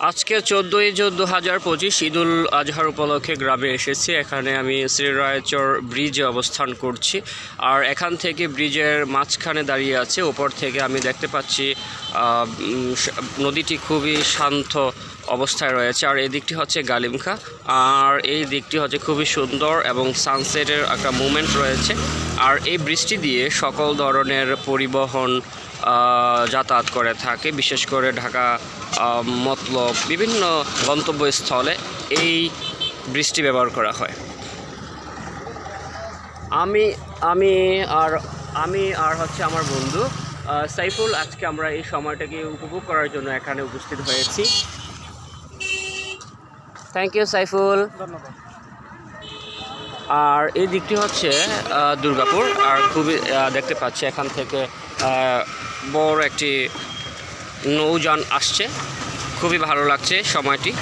আজকে চোদ্দোই চোদ্দ হাজার পঁচিশ ঈদুল আজহার উপলক্ষে গ্রামে এসেছি। এখানে আমি শ্রীরায়চর ব্রিজে অবস্থান করছি। আর এখান থেকে ব্রিজের মাঝখানে দাঁড়িয়ে আছে। ওপর থেকে আমি দেখতে পাচ্ছি নদীটি খুবই শান্ত অবস্থায় রয়েছে। আর এই দিকটি হচ্ছে গালিমখা। আর এই দিকটি হচ্ছে খুবই সুন্দর এবং সানসেটের একটা মুমেন্ট রয়েছে। আর এই বৃষ্টি দিয়ে সকল ধরনের পরিবহন যাতায়াত করে থাকে। বিশেষ করে ঢাকা মতলব বিভিন্ন গন্তব্যস্থলে এই বৃষ্টি ব্যবহার করা হয়। আমি আমি আর আমি আর হচ্ছে আমার বন্ধু সাইফুল, আজকে আমরা এই সময়টাকে উপভোগ করার জন্য এখানে উপস্থিত হয়েছি। Thank you Saiful. আর এই দিকটি হচ্ছে দুর্গাপুর। আর খুবই দেখতে পাচ্ছি এখান থেকে বড় একটি নৌযান আসছে। খুবই ভালো লাগছে সময়টি।